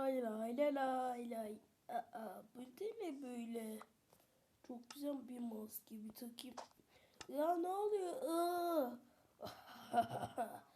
lay lay lay lay lay. Aa, bu ne böyle? Çok güzel bir maske bir takayım. Ya ne oluyor? Aa!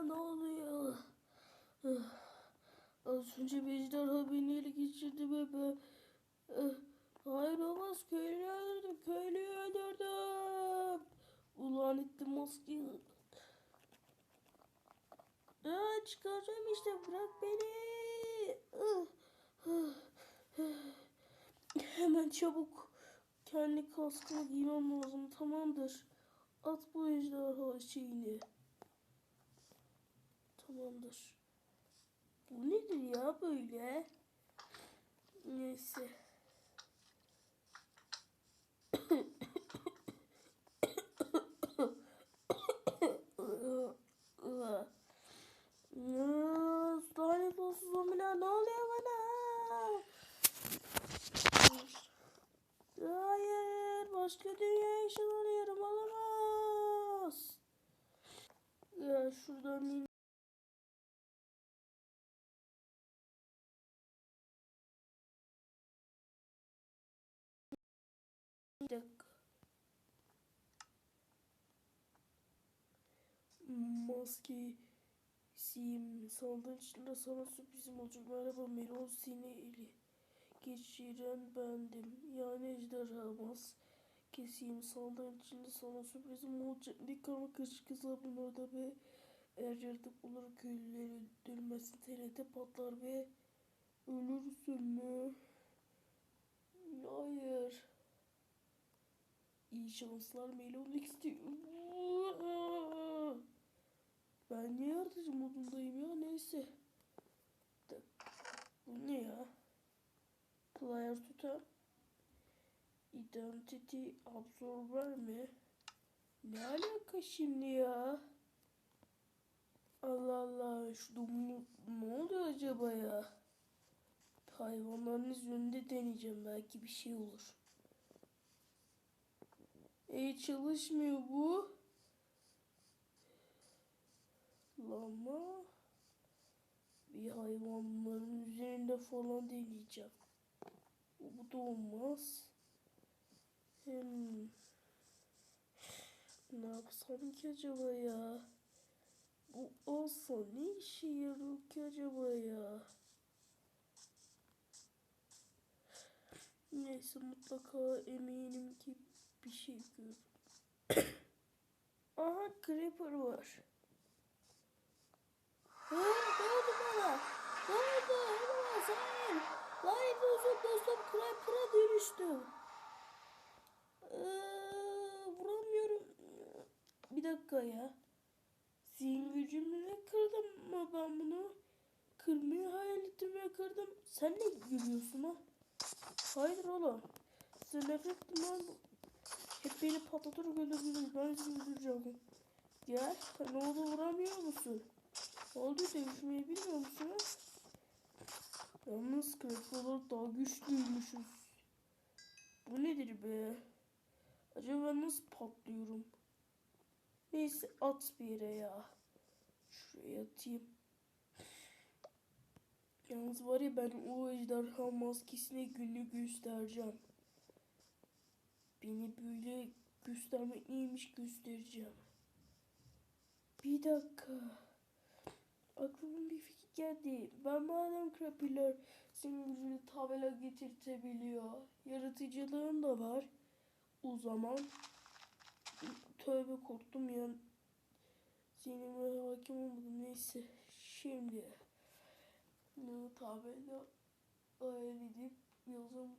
Ne oluyor? Az önce bir ejderha beni geçirdi ve Hayır olmaz köylüyü öldürdüm köylüyü öldürdüm. Ulan ettim maskeyi. Aa, çıkaracağım işte bırak beni. Hemen çabuk kendi kaskımı giymem lazım tamamdır. At bu ejderha şeyini. Tamamdır. Bu nedir ya böyle? Neyse. Lanet olsun zombiler ne oluyor bana? Hayır başka dünya yaşanıyorum olamaz. Ya şuradan dakika. Maske sim sandığın içinde sana sürprizim olacak. Merhaba Melon seni eli geçiren bendim. Yani ejderhamaz. Keseyim sandığın içinde sana sürprizim olacak. Bir karma karışık hesabın orada ve eğer yaratık olur köylüleri öldürmesin TNT patlar ve ölürsün mü? Hayır. İyi şanslar Melon X'ti. Ben niye yaratıcı modundayım ya neyse. Bu ne ya? Player tutar. Identity absorber mi? Ne alaka şimdi ya? Allah Allah şu domino ne oluyor acaba ya? Hayvanların üzerinde deneyeceğim belki bir şey olur. E çalışmıyor bu. Lama. Bir hayvanların üzerinde falan deneyeceğim. Bu, da olmaz. Hmm. Ne yapsam ki acaba ya? Bu olsa ne işe yarıyor ki acaba ya? Neyse mutlaka eminim ki bir şey görürüm. Aha Creeper var. Hayır ne oldu bana? Ne oldu? Olamaz hayır. Lanet olsun dostum Creeper'a dönüştüm. Ee, vuramıyorum. Bir dakika ya. Zihin gücümle kırdım mı ben bunu? Kırmayı hayal ettim ve kırdım. Sen ne görüyorsun ha? Hayır oğlum. Size nefret lan. Hep beni patlatır öldürdünüz. Ben sizi öldüreceğim. Gel. Ne oldu vuramıyor musun? Oldu dövüşmeyi bilmiyor musun? Yalnız kırık olarak daha güçlüymüşüz. Bu nedir be? Acaba nasıl patlıyorum? Neyse at bir yere ya. Şuraya atayım. Yalnız var ya ben o ejderha maskesine günü göstereceğim. Beni böyle göstermek neymiş göstereceğim. Bir dakika. Aklıma bir fikir geldi. Ben madem Krapiler senin gücünü tabela getirtebiliyor. Yaratıcılığın da var. O zaman tövbe korktum ya. Zihnime hakim olmadım. Neyse. Şimdi tabela edip yazım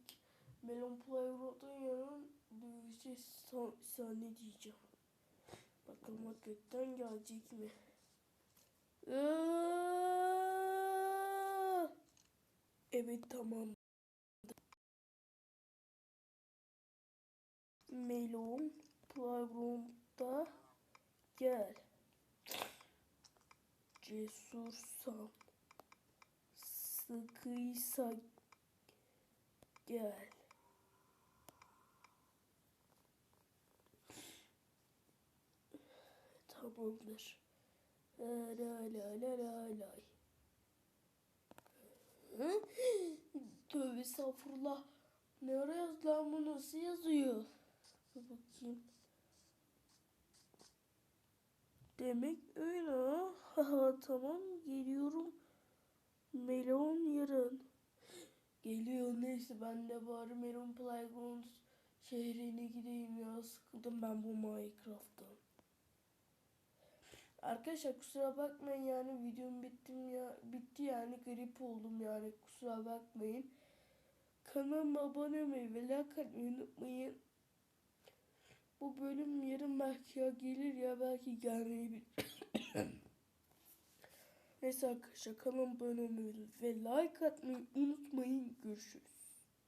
Melon Playroad'un yarın sa- sahne diyeceğim. Bakalım hakikaten gelecek mi? Evet tamam. Melon Playroad'da gel. Cesursan sıkıysa gel. Tamamdır. La la la la la la. Hı? Tövbe estağfurullah. Ne ara yazdı lan bu nasıl yazıyor? Bir bakayım. Demek öyle ha. Tamam geliyorum. Melon yarın. Geliyor neyse ben de bari Melon Playground şehrine gideyim ya. Sıkıldım ben bu Minecraft'tan. Arkadaşlar kusura bakmayın yani videom bittim ya bitti yani grip oldum yani kusura bakmayın. Kanalıma abone olmayı ve like atmayı unutmayın. Bu bölüm yarın belki ya gelir ya belki gelmeyebilir. Neyse arkadaşlar kanalıma abone olmayı ve like atmayı unutmayın. Görüşürüz.